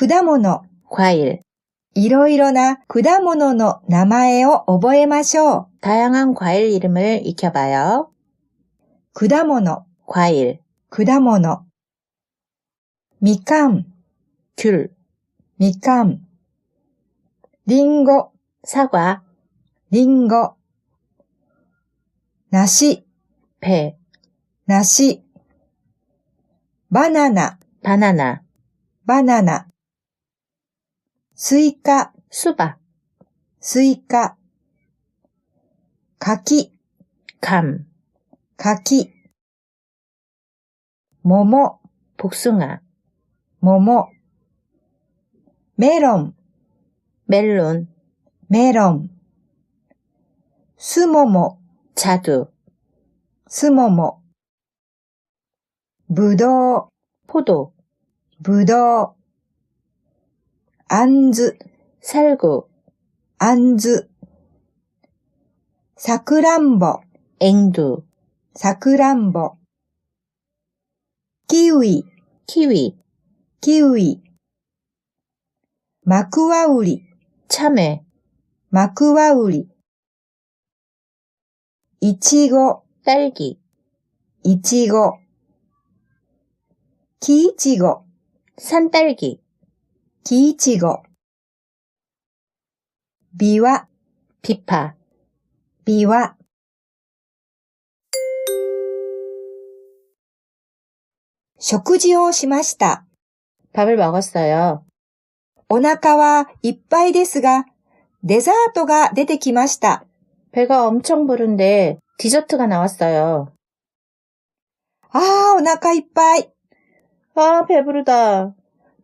果物、 과일, いろいろな果物の名前を覚えましょ 다양한 과일 이름을 익혀봐요. う。果物、 과일, 果物。みかん、 귤, みかん。りんご、 사과, りんご。梨、 배, 梨。バナナ、 바나나, バナナ。 スイカ、 수박, スイカ。柿、 감, 柿。桃、 복숭아, 桃。メロン、 멜론, メロン。すもも、 자두, すもも。ぶどう、 포도, ぶどう。 あんず、 살구, あんず。さくらんぼ、 앵두, さくらんぼ。キウイ、 키위, キウイ。マクワウリ、 참외, マクワウリ。いちご、 딸기, いちご。きいちご、 산딸기, きいちご。びわ、 비파, びわ。食事をしました。 밥을 먹었어요. お腹はいっぱいですが、デザートが出てきました。 배가 엄청 부른데 디저트가 나왔어요. ああ、お腹いっぱい。 아, 배부르다.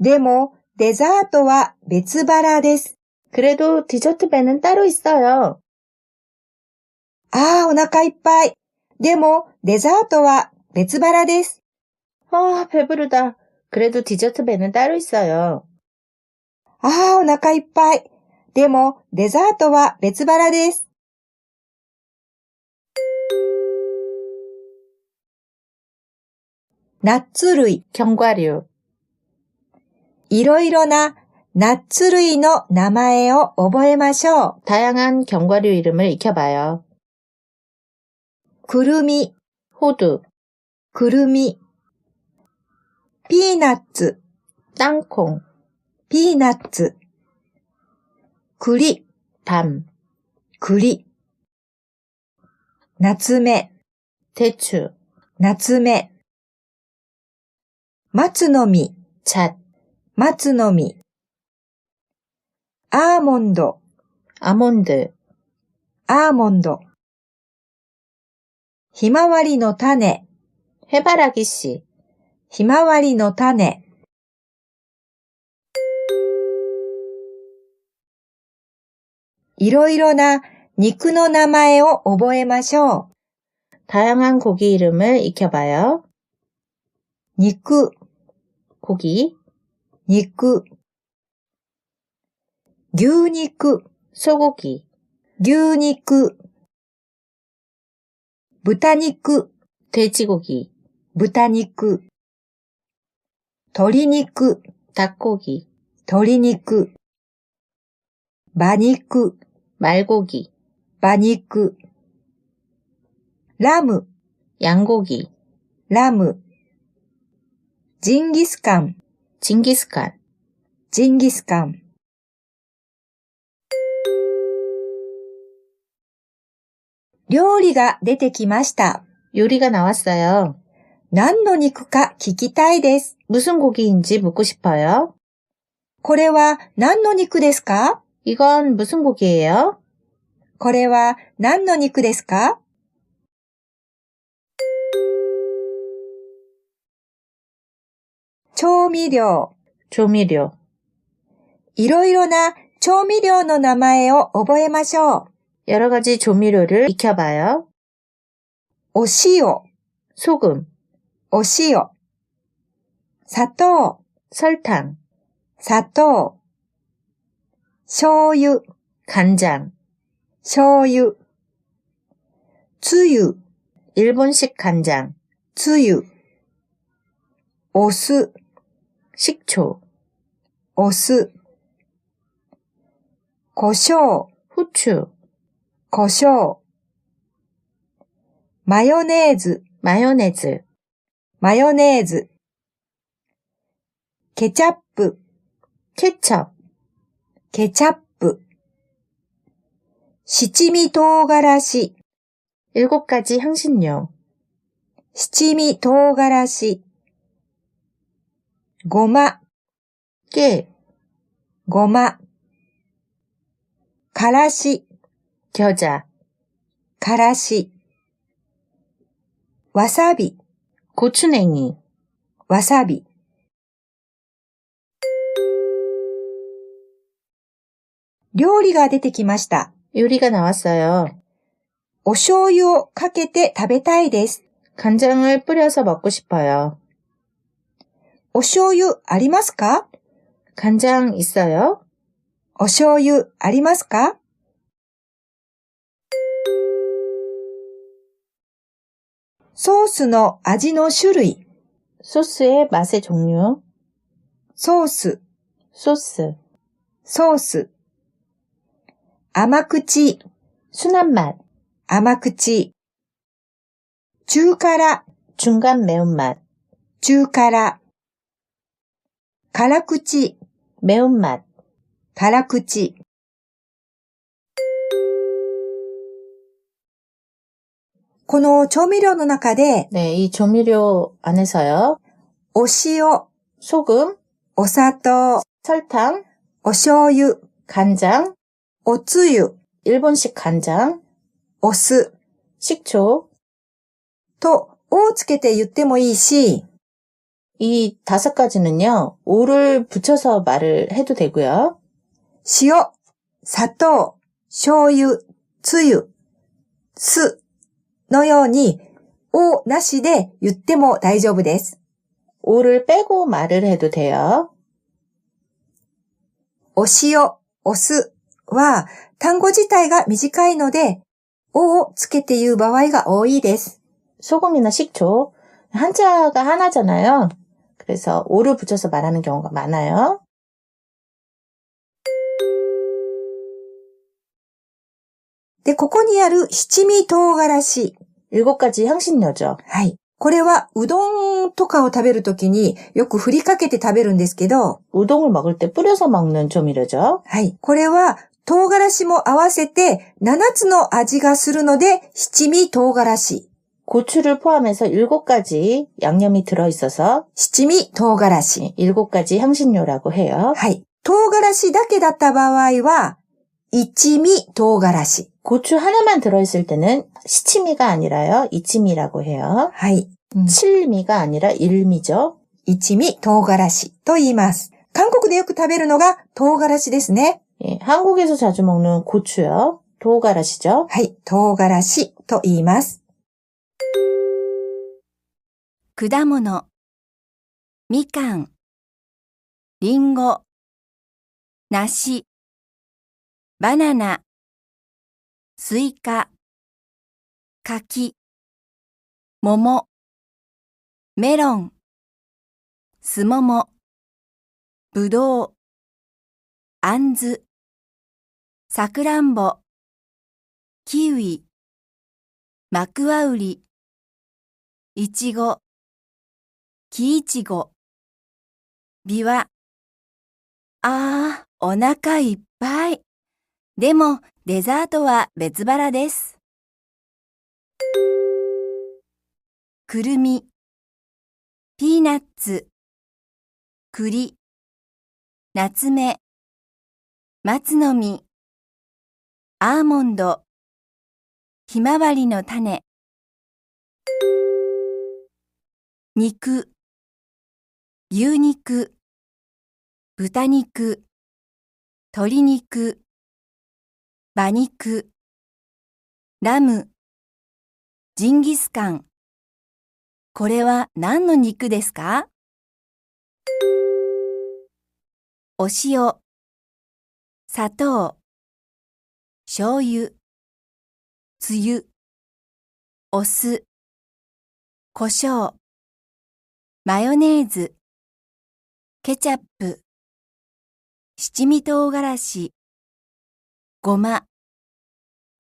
でも、 デザートは別腹です。 그래도 디저트 배는 따로 있어요. ああ、お腹いっぱい。でも、デザートは別腹です。 아, 배부르다. 그래도 디저트 배는 따로 있어요. ああ、お腹いっぱい。でも、デザートは別腹です。ナッツ類、 견과류, いろいろなナッツ類の名前を覚えましょう。 다양한 견과류 이름을 익혀봐요. くるみ、 호두, くるみ。ピーナッツ、 땅콩, ピーナッツ。栗、 밤, 栗。夏目、 대추, 夏目。松の実、 잣, 松の実。アーモンド、 아몬드, アーモンド。ひまわりの種、 해바라기 씨, ひまわりの種。いろいろな肉の名前を覚えましょう。 다양한 고기 이름을 익혀봐요. 肉、 고기, 肉。牛肉、 소고기, 牛肉。豚肉、 돼지고기, 豚肉。鶏肉、 닭고기, 鶏肉。馬肉、 말고기, 馬肉。ラム、 양고기, ラム。ジンギスカン、 징기스칸, ジンギスカン。料理が出てきました。 요리가 나왔어요. 何の肉か聞きたいです。 무슨 고기인지 묻고 싶어요. これは何の肉ですか 이건 무슨 고기예요? これは何の肉ですか 調味料。 조미료, いろいろな調味料の名前を覚えましょう。 여러 가지 조미료를 익혀봐요. お塩、 소금, お塩。砂糖、 설탕, 砂糖。醤油、 간장, 醤油。つゆ、 일본식 간장, つゆ。お酢、 식초, 어스, 거셔, 후추, 거셔, 마요네즈, 마요네즈, 마요네즈, 케찹프, 케첩, 케찹프, 시치미 도가라시, 일곱 가지 향신료, 시치미 도가라시, ごま、 깨, ごま。からし、 겨자, からし。わさび、 고추냉이, わさび。料理が出てきました。 요리가 나왔어요. お醤油をかけて食べたいです。 간장을 뿌려서 먹고 싶어요. お醤油ありますか 간장 있어요? お醤油ありますかソースの味の種類、 소스의 맛의 종류, ソース、 소스, ソース。甘口、 순한 맛, 甘口。中辛、 중간 매운맛, 中辛。 辛口、 매운맛, 辛口。この調味料の中で、 네, 이 조미료 안에서요. お塩、 소금, お砂糖、 설탕, お醤油、 간장, おつゆ、 일본식 간장, お酢 식초, と、をつけて言ってもいいし、 이 다섯 가지는요, 오를 붙여서 말을 해도 되고요. 塩、砂糖、醤油、つゆ、酢のように、をなしで言っても大丈夫です。 오를 빼고 말을 해도 돼요. お塩、お酢は単語自体が短いので、ををつけて言う場合が多いです。 소금이나 식초. 한자가 하나잖아요. 그래서 오를 붙여서 말하는 경우가 많아요. で、ここにある七味唐辛子。 일곱 가지 향신료죠. はい。これはうどんとかを食べるときによく振りかけて食べるんですけど、 우동을 먹을 때 뿌려서 먹는 조미료죠. はい。これは唐辛子も合わせて7つの味がするので七味唐辛子。 고추를 포함해서 일곱 가지 양념이 들어있어서 七味唐辛子。 일곱 가지 향신료라고 해요. はい。唐辛子だけだった場合は、一味唐辛子。 고추 하나만 들어있을 때는 시치미가 아니라요. 이치미라고 해요. はい。 칠미가 아니라 일미죠. 一味唐辛子と言います。韓国でよく食べるのが唐辛子ですね。 예, 한국에서 자주 먹는 고추요. 도가라시죠. はい。唐辛子と言います。 果物、みかん、りんご、梨、バナナ、スイカ、柿、桃、メロン、すもも、ぶどう、あんず、さくらんぼ、キウイ、マクワウリ、いちご、木いちご、びわ。ああ、お腹いっぱい。でも、デザートは別腹です。くるみ、ピーナッツ、栗、夏目、松の実、アーモンド、ひまわりの種、肉、牛肉、豚肉、鶏肉、馬肉、ラム、ジンギスカン。これは何の肉ですか？お塩、砂糖、醤油、つゆ、お酢、胡椒、マヨネーズ、ケチャップ、七味唐辛子、ごま、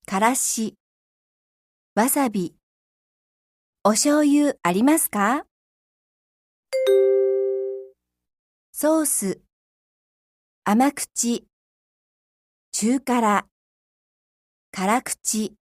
からし、わさび、お醤油ありますか？ソース、甘口、中辛、辛口、